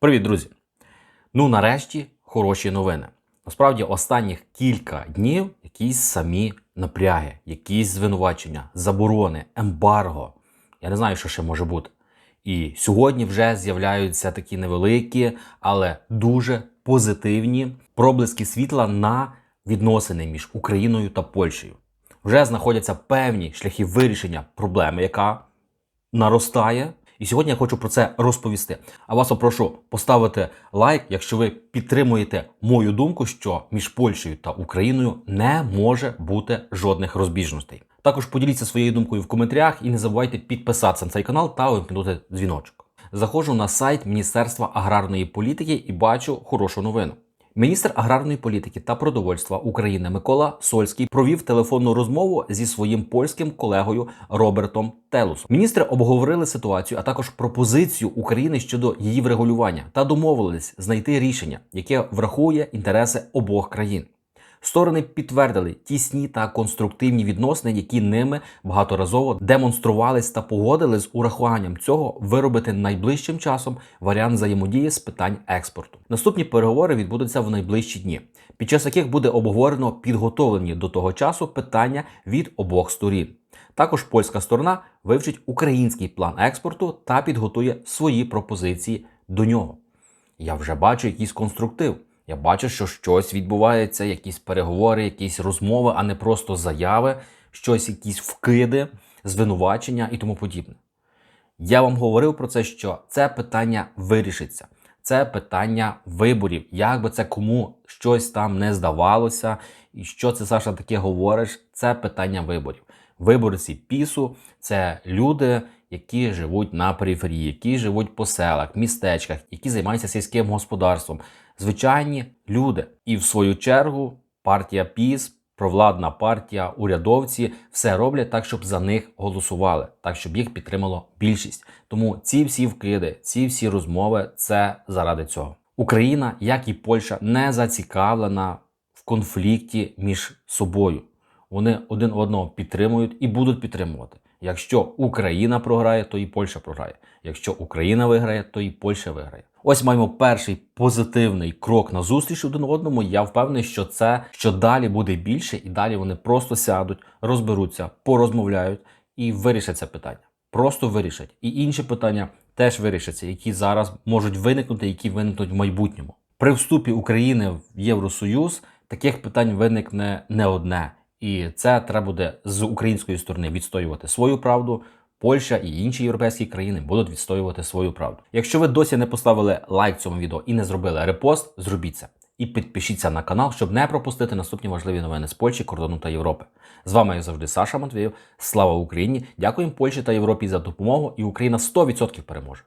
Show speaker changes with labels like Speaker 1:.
Speaker 1: Привіт, друзі! Ну, нарешті, хороші новини. Насправді, останніх кілька днів якісь самі напряги, якісь звинувачення, заборони, ембарго. Я не знаю, що ще може бути. І сьогодні вже з'являються такі невеликі, але дуже позитивні проблиски світла на відносини між Україною та Польщею. Вже знаходяться певні шляхи вирішення проблеми, яка наростає. І сьогодні я хочу про це розповісти. А вас попрошу поставити лайк, якщо ви підтримуєте мою думку, що між Польщею та Україною не може бути жодних розбіжностей. Також поділіться своєю думкою в коментарях і не забувайте підписатися на цей канал та вимкнути дзвіночок. Заходжу на сайт Міністерства аграрної політики і бачу хорошу новину. Міністр аграрної політики та продовольства України Микола Сольський провів телефонну розмову зі своїм польським колегою Робертом Телусом. Міністри обговорили ситуацію, а також пропозицію України щодо її врегулювання та домовились знайти рішення, яке врахує інтереси обох країн. Сторони підтвердили тісні та конструктивні відносини, які ними багаторазово демонструвались та погодили з урахуванням цього виробити найближчим часом варіант взаємодії з питань експорту. Наступні переговори відбудуться в найближчі дні, під час яких буде обговорено підготовлені до того часу питання від обох сторін. Також польська сторона вивчить український план експорту та підготує свої пропозиції до нього. Я вже бачу якийсь конструктив. Я бачу, що щось відбувається, якісь переговори, якісь розмови, а не просто заяви, щось, якісь вкиди, звинувачення і тому подібне. Я вам говорив про це, що це питання вирішиться. Це питання виборів. Як би це кому щось там не здавалося, і що це Саша таке говориш? Це питання виборів. Виборці пісу це люди, які живуть на периферії, які живуть по селах, містечках, які займаються сільським господарством. Звичайні люди. І в свою чергу партія ПІС, провладна партія, урядовці все роблять так, щоб за них голосували, так щоб їх підтримало більшість. Тому ці всі вкиди, ці всі розмови це заради цього. Україна, як і Польща, не зацікавлена в конфлікті між собою. Вони один одного підтримують і будуть підтримувати. Якщо Україна програє, то і Польща програє. Якщо Україна виграє, то і Польща виграє. Ось маємо перший позитивний крок на зустріч один одному. Я впевнений, що це що далі буде більше, і далі вони просто сядуть, розберуться, порозмовляють і вирішать це питання. Просто вирішать. І інші питання теж вирішаться, які зараз можуть виникнути, які виникнуть в майбутньому. При вступі України в Євросоюз таких питань виникне не одне. І це треба буде з української сторони відстоювати свою правду. Польща і інші європейські країни будуть відстоювати свою правду. Якщо ви досі не поставили лайк цьому відео і не зробили репост, зробіть це. І підпишіться на канал, щоб не пропустити наступні важливі новини з Польщі, кордону та Європи. З вами як завжди Саша Матвієв. Слава Україні! Дякуємо Польщі та Європі за допомогу, і Україна 100% переможе.